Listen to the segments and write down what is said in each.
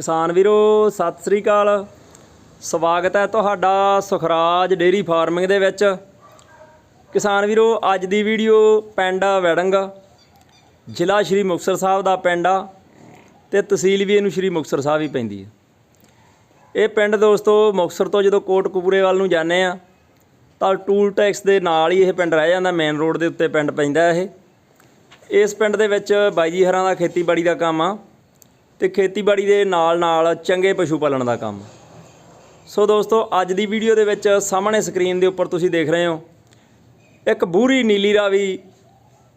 ਕਿਸਾਨ ਵੀਰੋ, ਸਤਿ ਸ੍ਰੀ ਅਕਾਲ। ਸਵਾਗਤ ਹੈ ਤੁਹਾਡਾ ਸੁਖਰਾਜ ਡੇਰੀ ਫਾਰਮਿੰਗ ਦੇ ਵਿੱਚ। ਕਿਸਾਨ ਵੀਰੋ, ਅੱਜ ਦੀ ਵੀਡੀਓ ਪਿੰਡ ਵੜੰਗ, ਜ਼ਿਲ੍ਹਾ ਸ਼੍ਰੀ ਮੁਕਤਸਰ ਸਾਹਿਬ ਦਾ ਪਿੰਡ ਆ ਤੇ ਤਹਿਸੀਲ ਵੀ ਇਹਨੂੰ ਸ਼੍ਰੀ ਮੁਕਤਸਰ ਸਾਹਿਬ ਹੀ ਪੈਂਦੀ ਹੈ ਇਹ ਪਿੰਡ ਦੋਸਤੋ, ਮੁਕਤਸਰ ਤੋਂ ਜਦੋਂ ਕੋਟਕਪੂਰੇ ਵੱਲ ਨੂੰ ਜਾਂਦੇ ਆ, ਤਾਂ ਟੂਲ ਟੈਕਸ ਦੇ ਨਾਲ ਹੀ ਇਹ ਪਿੰਡ ਰਹਿ ਜਾਂਦਾ, ਮੇਨ ਰੋਡ ਦੇ ਉੱਤੇ ਪਿੰਡ ਪੈਂਦਾ ਇਹ। ਇਸ ਪਿੰਡ ਦੇ ਵਿੱਚ ਬਾਈ ਜੀ ਹਰਾਂ ਦਾ ਖੇਤੀਬਾੜੀ ਦਾ ਕੰਮ ਆ। ਤੇ ਖੇਤੀਬਾੜੀ ਦੇ ਨਾਲ ਨਾਲ ਚੰਗੇ ਪਸ਼ੂ ਪਾਲਣ ਦਾ ਕੰਮ। ਸੋ ਦੋਸਤੋ, ਅੱਜ ਦੀ ਵੀਡੀਓ ਦੇ ਵਿੱਚ ਸਾਹਮਣੇ ਸਕਰੀਨ ਦੇ ਉੱਪਰ ਤੁਸੀਂ ਦੇਖ ਰਹੇ ਹੋ, ਇੱਕ ਬੂਰੀ ਨੀਲੀ ਰਾਵੀ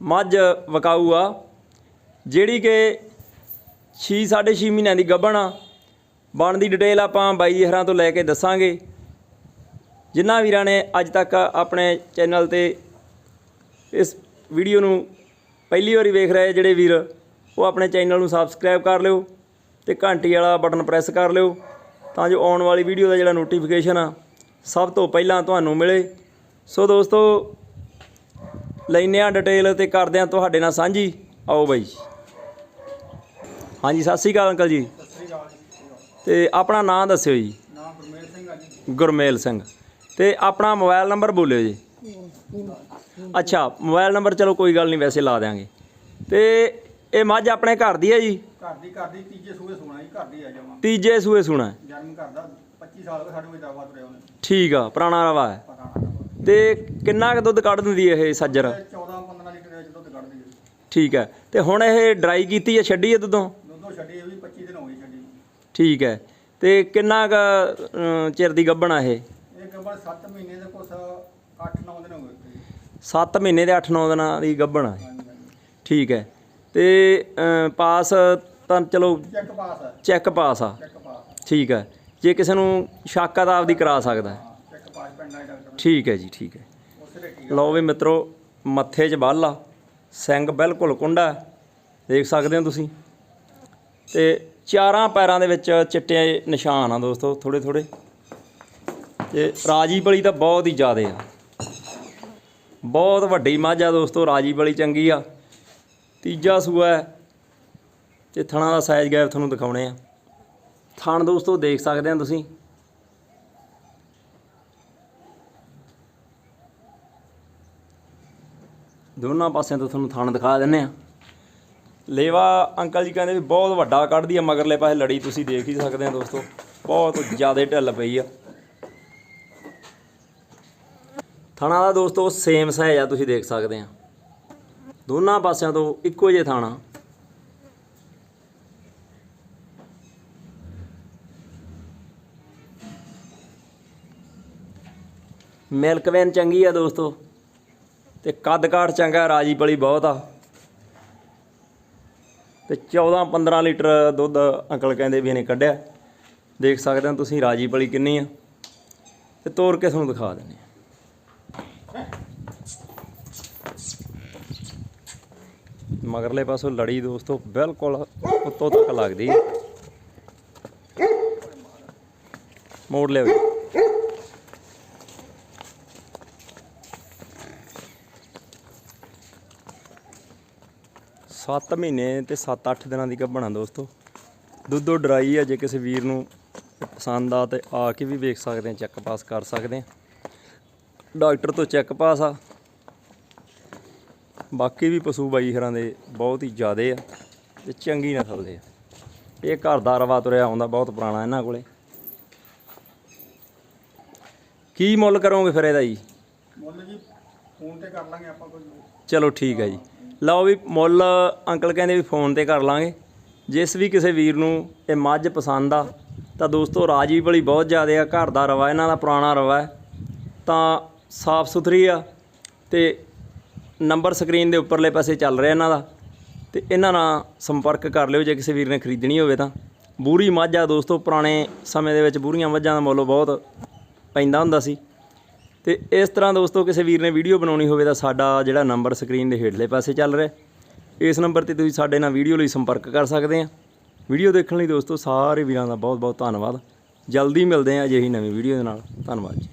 ਮੱਝ ਵਕਾਊ ਆ, ਜਿਹੜੀ ਕਿ 6 6.5 ਮਹੀਨਿਆਂ ਦੀ ਗੱਭਣ ਆ। ਬਣਦੀ ਡਿਟੇਲ ਆਪਾਂ ਬਾਈ ਹਰਾਂ ਤੋਂ ਲੈ ਕੇ ਦੱਸਾਂਗੇ। ਜਿਨ੍ਹਾਂ ਵੀਰਾਂ ਨੇ ਅੱਜ ਤੱਕ ਆਪਣੇ ਚੈਨਲ ਤੇ ਇਸ ਵੀਡੀਓ ਨੂੰ ਪਹਿਲੀ ਵਾਰੀ ਵੇਖ ਰਹੇ ਜਿਹੜੇ ਵੀਰ ਉਹ ਆਪਣੇ ਚੈਨਲ ਨੂੰ ਸਬਸਕ੍ਰਾਈਬ ਕਰ ਲਿਓ ਤੇ ਘੰਟੀ ਵਾਲਾ ਬਟਨ ਪ੍ਰੈਸ ਕਰ ਲਿਓ ਤਾਂ ਜੋ ਆਉਣ ਵਾਲੀ ਵੀਡੀਓ ਦਾ ਜਿਹੜਾ ਨੋਟੀਫਿਕੇਸ਼ਨ ਆ ਸਭ ਤੋਂ ਪਹਿਲਾਂ ਤੁਹਾਨੂੰ ਮਿਲੇ। ਸੋ ਦੋਸਤੋ ਲੈਨੇ ਆ ਡਿਟੇਲ ਤੇ ਕਰਦੇ ਆ ਤੁਹਾਡੇ ਨਾਲ ਸਾਂਝੀ। ਆਓ ਬਾਈ। ਹਾਂਜੀ ਸਤਿ ਸ਼੍ਰੀ ਅਕਾਲ ਅੰਕਲ ਜੀ। ਸਤਿ ਸ੍ਰੀ ਅਕਾਲ ਜੀ। ਤੇ ਆਪਣਾ ਨਾਮ ਦੱਸਿਓ ਜੀ। ਨਾਮ ਗੁਰਮੇਲ ਸਿੰਘ ਆ ਜੀ। ਗੁਰਮੇਲ ਸਿੰਘ। ਤੇ ਆਪਣਾ ਮੋਬਾਈਲ ਨੰਬਰ ਬੋਲਿਓ ਜੀ। ਅੱਛਾ ਮੋਬਾਈਲ ਨੰਬਰ ਚਲੋ ਕੋਈ ਗੱਲ ਨਹੀਂ ਵੈਸੇ ਲਾ ਦਿਆਂਗੇ। ਤੇ ਇਹ ਮੱਝ ਆਪਣੇ ਘਰ ਦੀ ਹੈ ਜੀ? ਘਰ ਦੀ ਘਰ ਦੀ ਤੀਜੇ ਸੂਏ ਸੋਣਾ ਜੀ ਘਰ ਦੀ ਆ ਜਾਵਾਂ ਤੀਜੇ ਸੂਏ ਸੁਣਾ ਹੈ। ਜਨਮ ਘਰ ਦਾ 25 ਸਾਲ ਹੋ ਗਏ ਸਾਡੇ ਕੋਲ ਦਰਵਾ ਤੁਰਿਆ ਉਹਨੇ। ਠੀਕ ਆ ਪੁਰਾਣਾ ਰਵਾ ਹੈ। ਪਤਾ ਨਾ ਤੇ ਕਿੰਨਾ ਕੁ ਦੁੱਧ ਕੱਢ ਦਿੰਦੀ ਹੈ ਇਹ ਸੱਜਰ? 14 15 ਲੀਟਰ ਦੇ ਵਿੱਚ ਦੁੱਧ ਕੱਢਦੀ ਹੈ। ਠੀਕ ਹੈ। ਤੇ ਹੁਣ ਇਹ ਡਰਾਈ ਕੀਤੀ ਹੈ ਛੱਡੀ ਹੈ ਦੁੱਧੋਂ? ਦੁੱਧੋਂ ਛੱਡੀ ਇਹ ਵੀ 25 ਦਿਨ ਹੋ ਗਏ ਛੱਡੀ। ਠੀਕ ਹੈ। ਤੇ ਕਿੰਨਾ ਕੁ ਅਮ, ਚਿਰ ਦੀ ਗੱਭਣ ਆ ਇਹ? ਇਹ ਕਬਰ 7 ਮਹੀਨੇ ਦੇ ਕੁਛ 8-9 ਦਿਨ ਹੋ ਗਏ। 7 ਮਹੀਨੇ ਦੇ 8-9 ਦਿਨਾਂ ਦੀ ਗੱਭਣ ਆ ਇਹ। ਹਾਂਜੀ ਹਾਂਜੀ। ਠੀਕ ਹੈ। ਤੇ ਪਾਸ ਤਾਂ ਚਲੋ ਚੈੱਕ ਪਾਸ ਹੈ ਚੈੱਕ ਪਾਸ ਆ। ਚੈੱਕ ਪਾਸ ਠੀਕ ਹੈ ਜੇ ਕਿਸੇ ਨੂੰ ਸ਼ੱਕ ਆ ਤਾਂ ਆਪਦੀ ਕਰਾ ਸਕਦਾ। ਚੈੱਕ ਪਾਸ ਡਾਕਟਰ ਠੀਕ ਹੈ ਜੀ ਠੀਕ ਹੈ ਲਓ ਵੀ ਮਿੱਤਰੋ ਮੱਥੇ 'ਚ ਬੱਲ ਆ। ਸਿੰਘ ਬਿਲਕੁਲ ਕੁੰਡਾ। ਦੇਖ ਸਕਦੇ ਹੋ ਤੁਸੀਂ। ਤੇ ਚਾਰਾਂ ਪੈਰਾਂ ਦੇ ਵਿੱਚ ਚਿੱਟੇ ਨਿਸ਼ਾਨ ਆ ਦੋਸਤੋ ਥੋੜੇ ਥੋੜੇ ਤੇ ਰਾਜੀ ਬਲੀ ਤਾਂ ਬਹੁਤ ਹੀ ਜ਼ਿਆਦੇ ਆ। ਬਹੁਤ ਵੱਡੀ ਮੱਝ ਆ ਦੋਸਤੋ ਰਾਜੀ ਬਲੀ ਚੰਗੀ ਆ। ਤੀਜਾ ਸੂਆ ਹੈ ਤੇ ਥਣਾ ਦਾ ਸਾਈਜ਼ ਗੈਪ ਤੁਹਾਨੂੰ ਦਿਖਾਉਣੇ ਆ। ਥਣ ਦੋਸਤੋ ਦੇਖ ਸਕਦੇ ਆ ਤੁਸੀਂ। ਦੋਨਾਂ ਪਾਸਿਆਂ ਤੋਂ ਤੁਹਾਨੂੰ ਥਣ ਦਿਖਾ ਦਿੰਨੇ ਆ। ਲੇਵਾ ਅੰਕਲ ਜੀ ਕਹਿੰਦੇ ਵੀ ਬਹੁਤ ਵੱਡਾ ਕੱਢਦੀ ਆ, ਮਗਰਲੇ ਪਾਸੇ ਲੜੀ ਤੁਸੀਂ ਦੇਖ ਹੀ ਸਕਦੇ ਆ ਦੋਸਤੋ। ਬਹੁਤ ਜ਼ਿਆਦਾ ਢਿੱਲ ਪਈ ਆ। ਥਣਾ ਦਾ ਦੋਸਤੋ ਸੇਮ ਸਾਈਜ਼ ਆ, ਤੁਸੀਂ ਦੇਖ ਸਕਦੇ ਆ। ਦੋਨਾਂ ਪਾਸਿਆਂ ਤੋਂ ਇੱਕੋ ਜਿਹੇ ਥਾਣਾ। ਮਿਲਕ ਵੈਨ ਚੰਗੀ ਆ ਦੋਸਤੋ ਤੇ ਕੱਦ ਕਾਠ ਚੰਗਾ, ਰਾਜੀ ਪਲੀ ਬਹੁਤ ਆ। ਤੇ 14 15 ਲੀਟਰ ਦੁੱਧ ਅੰਕਲ ਕਹਿੰਦੇ ਵੀ ਇਹਨੇ ਕੱਢਿਆ। ਦੇਖ ਸਕਦੇ ਹੋ ਤੁਸੀਂ ਰਾਜੀ ਪਲੀ ਕਿੰਨੀ ਆ। ਤੇ ਤੋੜ ਕੇ ਤੁਹਾਨੂੰ ਦਿਖਾ ਦਿੰਦੇ ਮਗਰਲੇ ਪਾਸੋਂ ਲੜੀ ਦੋਸਤੋ, ਬਿਲਕੁਲ ਉੱਤੋਂ ਤੱਕ ਲੱਗਦੀ। ਮੋੜ ਲਿਓ ਜੀ। ਸੱਤ ਮਹੀਨੇ ਤੇ 7-8 ਦਿਨਾਂ ਦੀ ਗੱਭਣਾ ਦੋਸਤੋ। ਦੁੱਧੋ ਡਰਾਈ ਆ, ਜੇ ਕਿਸੇ ਵੀਰ ਨੂੰ ਪਸੰਦ ਆ ਤੇ ਆ ਕੇ ਵੀ ਵੇਖ ਸਕਦੇ ਆ, ਚੈੱਕ ਪਾਸ ਕਰ ਸਕਦੇ ਆ। ਡਾਕਟਰ ਤੋਂ ਚੈੱਕ ਪਾਸ ਆ। ਬਾਕੀ ਵੀ ਪਸ਼ੂ ਬਾਈ ਹਰਾਂ ਦੇ ਬਹੁਤ ਹੀ ਜ਼ਿਆਦੇ ਆ ਤੇ ਚੰਗੀ ਨਸਲ ਦੇ ਆ। ਇਹ ਘਰ ਦਾ ਰਵਾ ਤੁਰਿਆ ਆਉਂਦਾ ਬਹੁਤ ਪੁਰਾਣਾ ਇਹਨਾਂ ਕੋਲੇ। ਕੀ ਮੁੱਲ ਕਰੋਗੇ ਫਿਰ ਇਹਦਾ ਜੀ? ਮੁੱਲ ਜੀ ਫੋਨ ਤੇ ਕਰ ਲਾਂਗੇ ਆਪਾਂ ਕੋਈ। ਚਲੋ ਠੀਕ ਹੈ ਜੀ। ਲਓ ਵੀ ਮੁੱਲ ਅੰਕਲ ਕਹਿੰਦੇ ਵੀ ਫੋਨ ਤੇ ਕਰ ਲਾਂਗੇ। ਜਿਸ ਵੀ ਕਿਸੇ ਵੀਰ ਨੂੰ ਇਹ ਮੱਝ ਪਸੰਦ ਆ ਤਾਂ ਦੋਸਤੋ ਰਾਜੀ ਬਲੀ ਬਹੁਤ ਜ਼ਿਆਦਾ ਆ। ਘਰ ਦਾ ਰਵਾ ਇਹਨਾਂ ਦਾ ਪੁਰਾਣਾ ਰਵਾ ਤਾਂ ਸਾਫ਼ ਸੁਥਰੀ ਆ ਤੇ ਨੰਬਰ ਸਕਰੀਨ ਦੇ ਉੱਪਰਲੇ ਪਾਸੇ ਚੱਲ ਰਿਹਾ ਇਹਨਾਂ ਦਾ। ਤੇ ਇਹਨਾਂ ਨਾਲ ਸੰਪਰਕ ਕਰ ਲਿਓ, ਜੇ ਕਿਸੇ ਵੀਰ ਨੇ ਖਰੀਦਣੀ ਹੋਵੇ ਤਾਂ। ਬੂਰੀ ਮੱਝ ਆ ਦੋਸਤੋ, ਪੁਰਾਣੇ ਸਮੇਂ ਦੇ ਵਿੱਚ ਬੂਰੀਆਂ ਮੱਝਾਂ ਦਾ ਮੁੱਲ ਬਹੁਤ ਪੈਂਦਾ ਹੁੰਦਾ ਸੀ। ਤੇ ਇਸ ਤਰ੍ਹਾਂ ਦੋਸਤੋ, ਕਿਸੇ ਵੀਰ ਨੇ ਵੀਡੀਓ ਬਣਾਉਣੀ ਹੋਵੇ ਤਾਂ ਸਾਡਾ ਜਿਹੜਾ ਨੰਬਰ ਸਕਰੀਨ ਦੇ ਹੇਠਲੇ ਪਾਸੇ ਚੱਲ ਰਿਹਾ। ਇਸ ਨੰਬਰ ਤੇ ਤੁਸੀਂ ਸਾਡੇ ਨਾਲ ਵੀਡੀਓ ਲਈ ਸੰਪਰਕ ਕਰ ਸਕਦੇ ਆ। ਵੀਡੀਓ ਦੇਖਣ ਲਈ ਦੋਸਤੋ, ਸਾਰੇ ਵੀਰਾਂ ਦਾ ਬਹੁਤ ਬਹੁਤ ਧੰਨਵਾਦ। ਜਲਦੀ ਮਿਲਦੇ ਆ ਅਜਿਹੀ ਨਵੀਂ ਵੀਡੀਓ ਦੇ ਨਾਲ। ਧੰਨਵਾਦ ਜੀ।